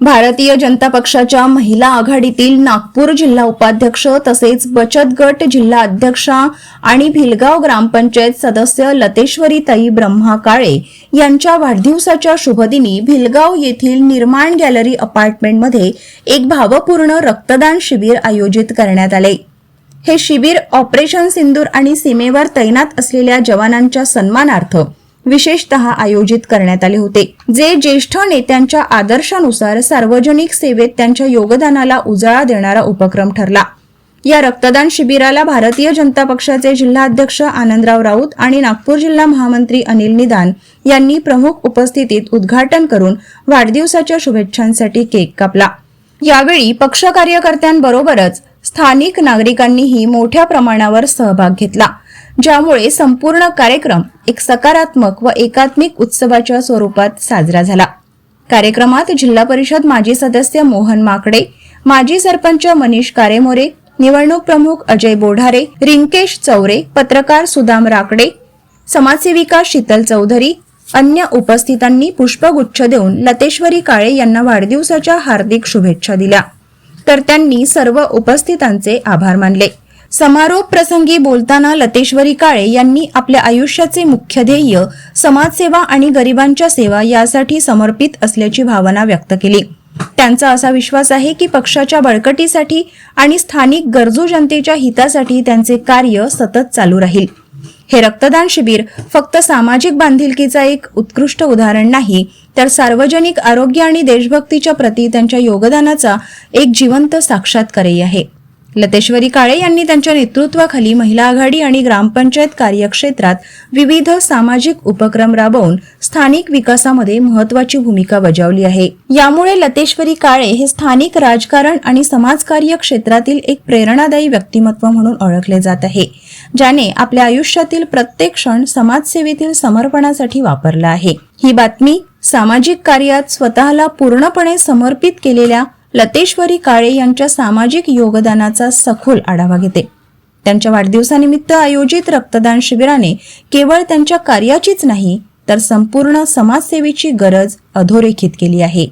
भारतीय जनता पक्षाच्या महिला आघाडीतील नागपूर जिल्हा उपाध्यक्ष तसेच बचत गट जिल्हा अध्यक्षा आणि भिलगाव ग्रामपंचायत सदस्य लतेश्वरीताई ब्रह्मा काळे यांच्या वाढदिवसाच्या शुभदिनी भिलगाव येथील निर्माण गॅलरी अपार्टमेंटमध्ये एक भावपूर्ण रक्तदान शिबिर आयोजित करण्यात आले. हे शिबिर ऑपरेशन सिंदूर आणि सीमेवर तैनात असलेल्या जवानांच्या सन्मानार्थ विशेषत आयोजित करण्यात आले होते. जे ज्येष्ठ नेत्यांच्या आदर्शानुसार सार्वजनिक सेवेत त्यांच्या योगदानाला उजाळा देणारा उपक्रम ठरला. या रक्तदान शिबिराला भारतीय जनता पक्षाचे जिल्हाध्यक्ष आनंदराव राऊत आणि नागपूर जिल्हा महामंत्री अनिल निदान यांनी प्रमुख उपस्थितीत उद्घाटन करून वाढदिवसाच्या शुभेच्छांसाठी केक कापला. यावेळी पक्ष कार्यकर्त्यांबरोबरच स्थानिक नागरिकांनीही मोठ्या प्रमाणावर सहभाग घेतला ज्यामुळे संपूर्ण कार्यक्रम एक सकारात्मक व एकात्मिक उत्सवाच्या स्वरूपात साजरा झाला. कार्यक्रमात जिल्हा परिषद माजी सदस्य मोहन माकडे माजी सरपंच मनीष कारेमोरे निवडणूक प्रमुख अजय बोढारे रिंकेश चौरे पत्रकार सुदाम राकडे समाजसेविका शीतल चौधरी अन्य उपस्थितांनी पुष्पगुच्छ देऊन लतेश्वरी काळे यांना वाढदिवसाच्या हार्दिक शुभेच्छा दिल्या. तर त्यांनी सर्व उपस्थितांचे आभार मानले. समारोप प्रसंगी बोलताना लतेश्वरी काळे यांनी आपल्या आयुष्याचे मुख्य ध्येय समाजसेवा आणि गरिबांच्या सेवा यासाठी समर्पित असल्याची भावना व्यक्त केली. त्यांचा असा विश्वास आहे की पक्षाच्या बळकटीसाठी आणि स्थानिक गरजू जनतेच्या हितासाठी त्यांचे कार्य सतत चालू राहील. हे रक्तदान शिबिर फक्त सामाजिक बांधिलकीचा एक उत्कृष्ट उदाहरण नाही तर सार्वजनिक आरोग्य आणि देशभक्तीच्या प्रती त्यांच्या योगदानाचा एक जिवंत साक्षात्कारही आहे. लतेश्वरी काळे यांनी त्यांच्या नेतृत्वाखाली महिला आघाडी आणि ग्रामपंचायत कार्यक्षेत्रात विविध सामाजिक उपक्रम राबवून स्थानिक विकासामध्ये महत्वाची भूमिका बजावली आहे. यामुळे लतेश्वरी काळे हे स्थानिक राजकारण आणि समाजकार्य क्षेत्रातील एक प्रेरणादायी व्यक्तिमत्व म्हणून ओळखले जात आहे ज्याने आपल्या आयुष्यातील प्रत्येक क्षण समाजसेवेतील समर्पणासाठी वापरला आहे. ही बातमी सामाजिक कार्यात स्वतःला पूर्णपणे समर्पित केलेल्या लतेश्वरी काळे यांच्या सामाजिक योगदानाचा सखोल आढावा घेते. त्यांच्या वाढदिवसानिमित्त आयोजित रक्तदान शिबिराने केवळ त्यांच्या कार्याचीच नाही तर संपूर्ण समाजसेवेची गरज अधोरेखित केली आहे.